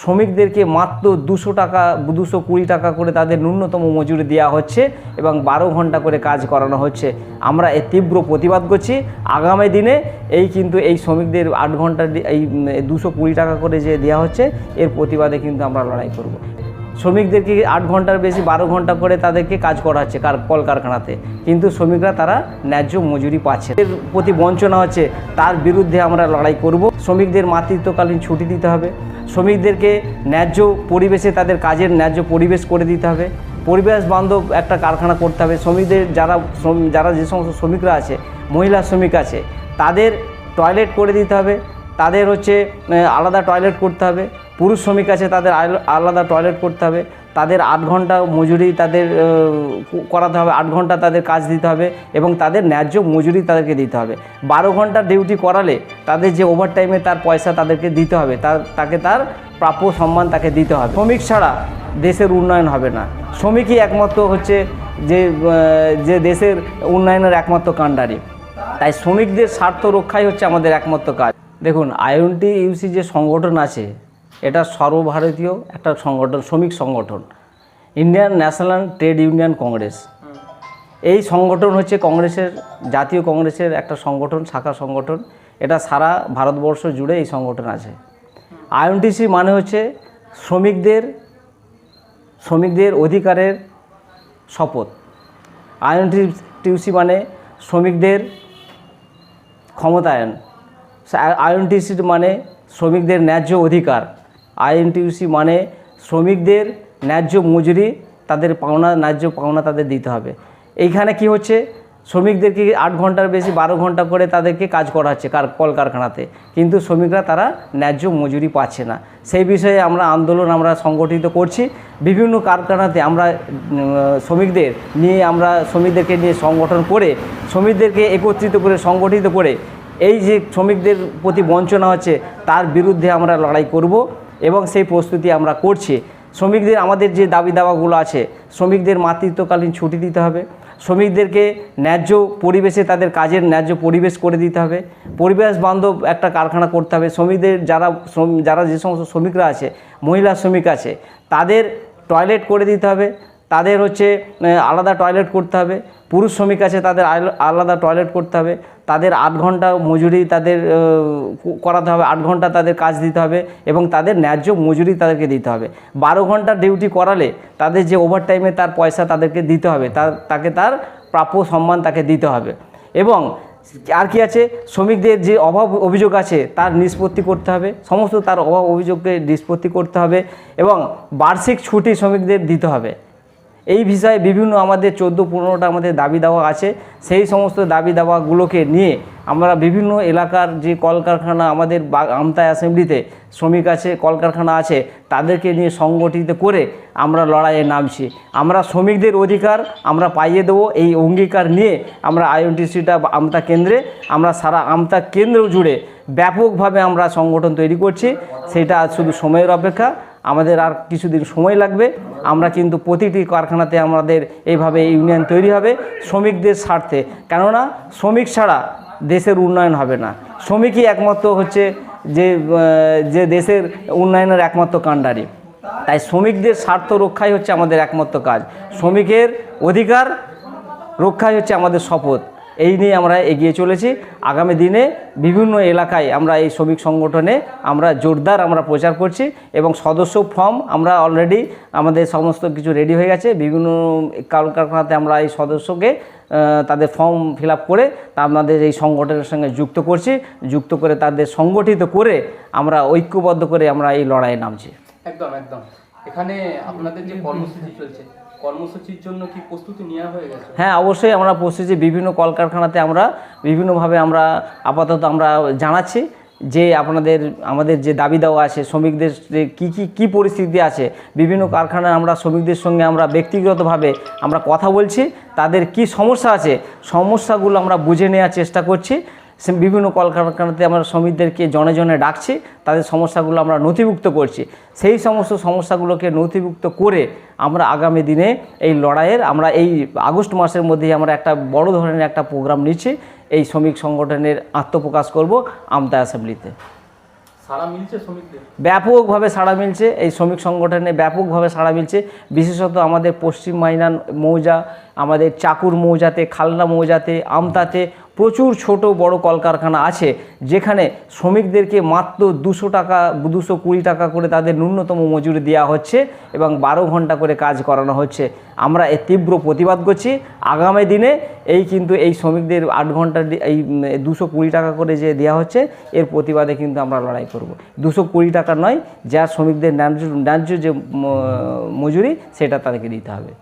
শ্রমিকদেরকে মাত্র দুশো টাকা, দুশো কুড়ি টাকা করে তাদের ন্যূনতম মজুরি দেওয়া হচ্ছে এবং বারো ঘণ্টা করে কাজ করানো হচ্ছে। আমরা এর তীব্র প্রতিবাদ করছি। আগামী দিনে এই কিন্তু এই শ্রমিকদের আট ঘণ্টা, এই দুশো কুড়ি টাকা করে যে দেওয়া হচ্ছে, এর প্রতিবাদে কিন্তু আমরা লড়াই করব। শ্রমিকদেরকে আট ঘণ্টার বেশি, বারো ঘণ্টা করে তাদেরকে কাজ করা হচ্ছে কার, কলকারখানাতে? কিন্তু শ্রমিকরা তারা ন্যায্য মজুরি পাচ্ছে। এর প্রতি বঞ্চনা হচ্ছে, তার বিরুদ্ধে আমরা লড়াই করব। শ্রমিকদের মাতৃত্বকালীন ছুটি দিতে হবে। শ্রমিকদেরকে ন্যায্য পরিবেশে তাদের কাজের ন্যায্য পরিবেশ করে দিতে হবে। পরিবেশ বান্ধব একটা কারখানা করতে হবে। শ্রমিকদের যারা যারা যে সমস্ত শ্রমিকরা আছে, মহিলা শ্রমিক আছে, তাদের টয়লেট করে দিতে হবে। তাদের হচ্ছে আলাদা টয়লেট করতে হবে। পুরুষ শ্রমিক আছে, তাদের আলাদা টয়লেট করতে হবে। তাদের আট ঘণ্টা মজুরি তাদের করাতে হবে। আট ঘণ্টা তাদের কাজ দিতে হবে এবং তাদের ন্যায্য মজুরি তাদেরকে দিতে হবে। বারো ঘণ্টা ডিউটি করালে তাদের যে ওভারটাইমে তার পয়সা তাদেরকে দিতে হবে। তার, তাকে তার প্রাপ্য সম্মান তাকে দিতে হবে। শ্রমিক ছাড়া দেশের উন্নয়ন হবে না। শ্রমিকই একমাত্র হচ্ছে যে যে দেশের উন্নয়নের একমাত্র কাণ্ডারি। তাই শ্রমিকদের স্বার্থ রক্ষাই হচ্ছে আমাদের একমাত্র কাজ। দেখুন আইএনটি ইউসি যে সংগঠন আছে, এটা সর্বভারতীয় একটা সংগঠন, শ্রমিক সংগঠন। Indian National Trade Union Congress. এই সংগঠন হচ্ছে কংগ্রেসের, জাতীয় কংগ্রেসের একটা সংগঠন, শাখা সংগঠন। এটা সারা ভারতবর্ষ জুড়ে এই সংগঠন আছে। আইএনটিসি মানে হচ্ছে শ্রমিকদের শ্রমিকদের অধিকারের শপথ। আইএনটিসি মানে শ্রমিকদের ক্ষমতায়ন। আইএনটিসি মানে শ্রমিকদের ন্যায্য অধিকার। আইএনটিসি মানে শ্রমিকদের ন্যায্য মজুরি, তাদের পাওনা, ন্যায্য পাওনা তাদের দিতে হবে। এইখানে কি হচ্ছে? শ্রমিকদেরকে আট ঘণ্টার বেশি, বারো ঘণ্টা করে তাদেরকে কাজ করা হচ্ছে কার, কলকারখানাতে। কিন্তু শ্রমিকরা তারা ন্যায্য মজুরি পাচ্ছে না। সেই বিষয়ে আমরা আন্দোলন আমরা সংগঠিত করছি। বিভিন্ন কারখানাতে আমরা শ্রমিকদের নিয়ে আমরা, শ্রমিকদেরকে নিয়ে সংগঠন করে, শ্রমিকদেরকে একত্রিত করে, সংগঠিত করে এই যে শ্রমিকদের প্রতি বঞ্চনা হচ্ছে, তার বিরুদ্ধে আমরা লড়াই করব এবং সেই প্রস্তুতি আমরা করছি। শ্রমিকদের আমাদের যে দাবি দাওয়াগুলো আছে, শ্রমিকদের মাতৃত্বকালীন ছুটি দিতে হবে। শ্রমিকদেরকে ন্যায্য পরিবেশে তাদের কাজের ন্যায্য পরিবেশ করে দিতে হবে। পরিবেশ বান্ধব একটা কারখানা করতে হবে। শ্রমিকদের যারা যারা যে সমস্ত শ্রমিকরা আছে, মহিলা শ্রমিক আছে, তাদের টয়লেট করে দিতে হবে। তাদের হচ্ছে আলাদা টয়লেট করতে হবে। পুরুষ শ্রমিক আছে, তাদের আল- আলাদা টয়লেট করতে হবে। তাদের আট ঘণ্টা মজুরি তাদের করাতে হবে। আট ঘণ্টা তাদের কাজ দিতে হবে এবং তাদের ন্যায্য মজুরি তাদেরকে দিতে হবে। বারো ঘণ্টা ডিউটি করালে তাদের যে ওভারটাইমে তার পয়সা তাদেরকে দিতে হবে। তার, তাকে তার প্রাপ্য সম্মান তাকে দিতে হবে। এবং আর কি আছে? শ্রমিকদের যে অভাব অভিযোগ আছে, তার নিষ্পত্তি করতে হবে। সমস্ত তার অভাব অভিযোগকে নিষ্পত্তি করতে হবে এবং বার্ষিক ছুটি শ্রমিকদের দিতে হবে। এই বিষয়ে বিভিন্ন আমাদের চোদ্দ, পনেরোটা আমাদের দাবি দাওয়া আছে। সেই সমস্ত দাবি দাওয়াগুলোকে নিয়ে আমরা বিভিন্ন এলাকার যে কলকারখানা আমাদের বা- আমতা অ্যাসেম্বলিতে শ্রমিক আছে, কলকারখানা আছে, তাদেরকে নিয়ে সংগঠিত করে আমরা লড়াইয়ে নামছি। আমরা শ্রমিকদের অধিকার আমরা পাইয়ে দেবো, এই অঙ্গীকার নিয়ে আমরা আইএনটিসিটা আমতা কেন্দ্রে আমরা সারা আমতা কেন্দ্র জুড়ে ব্যাপকভাবে আমরা সংগঠন তৈরি করছি। সেটা শুধু সময়ের অপেক্ষা আমাদের আর কিছুদিন সময় লাগবে। আমরা কিন্তু প্রতিটি কারখানাতে আমাদের এইভাবে ইউনিয়ন তৈরি হবে শ্রমিকদের স্বার্থে। কেননা শ্রমিক ছাড়া দেশের উন্নয়ন হবে না। শ্রমিকই একমাত্র হচ্ছে যে যে দেশের উন্নয়নের একমাত্র কাণ্ডারি। তাই শ্রমিকদের স্বার্থ রক্ষাই হচ্ছে আমাদের একমাত্র কাজ। শ্রমিকের অধিকার রক্ষাই হচ্ছে আমাদের শপথ। এই নিয়ে আমরা এগিয়ে চলেছি। আগামী দিনে বিভিন্ন এলাকায় আমরা এই শ্রমিক সংগঠনে আমরা জোরদার আমরা প্রচার করছি এবং সদস্য ফর্ম আমরা অলরেডি আমাদের সমস্ত কিছু রেডি হয়ে গেছে। বিভিন্ন কলকারখানাতে আমরা এই সদস্যকে তাদের ফর্ম ফিল করে আমাদের এই সংগঠনের সঙ্গে যুক্ত করছি। যুক্ত করে তাদের সংগঠিত করে আমরা ঐক্যবদ্ধ করে আমরা এই লড়াইয়ে নামছি। একদম একদম। এখানে আপনাদের যে কর্মসূচি চলছে কর্মসূচির জন্য কি প্রস্তুতি নেওয়া হয়ে গেছে? হ্যাঁ অবশ্যই আমরা প্রস্তুতি বিভিন্ন কলকারখানাতে আমরা, বিভিন্নভাবে আমরা আপাতত আমরা জানাচ্ছি যে আপনাদের, আমাদের যে দাবি দেওয়া আছে, শ্রমিকদের কী কী কী পরিস্থিতি আছে, বিভিন্ন কারখানায় আমরা শ্রমিকদের সঙ্গে আমরা ব্যক্তিগতভাবে আমরা কথা বলছি। তাদের কি সমস্যা আছে, সমস্যাগুলো আমরা বুঝে নেওয়ার চেষ্টা করছি। বিভিন্ন কলকারখানাতে আমরা শ্রমিকদেরকে জনে জনে ডাকছি তাদের সমস্যাগুলো আমরা নথিভুক্ত করছি। সেই সমস্ত সমস্যাগুলোকে নথিভুক্ত করে আমরা আগামী দিনে এই লড়াইয়ের আমরা এই আগস্ট মাসের মধ্যেই আমরা একটা বড় ধরনের একটা প্রোগ্রাম নিচ্ছি এই শ্রমিক সংগঠনের আত্মপ্রকাশ করব আমতা অ্যাসেম্বলিতে। ব্যাপকভাবে সাড়া মিলছে এই শ্রমিক সংগঠনে ব্যাপকভাবে সাড়া মিলছে বিশেষত আমাদের পশ্চিম মাইনান মৌজা আমাদের চাকুর মৌজাতে খালনা মৌজাতে আমতাতে প্রচুর ছোট বড় কলকারখানা আছে যেখানে শ্রমিকদেরকে মাত্র দুশো টাকা, দুশো কুড়ি টাকা করে তাদের ন্যূনতম মজুরি দেওয়া হচ্ছে এবং বারো ঘণ্টা করে কাজ করানো হচ্ছে। আমরা এর তীব্র প্রতিবাদ করছি। আগামী দিনে এই কিন্তু এই শ্রমিকদের আট ঘণ্টা এই দুশো কুড়ি টাকা করে যে দেওয়া হচ্ছে, এর প্রতিবাদে কিন্তু আমরা লড়াই করব। দুশো কুড়ি টাকা নয়, যা শ্রমিকদের ন্যায্য ন্যায্য যে মজুরি, সেটা তাদেরকে দিতে হবে।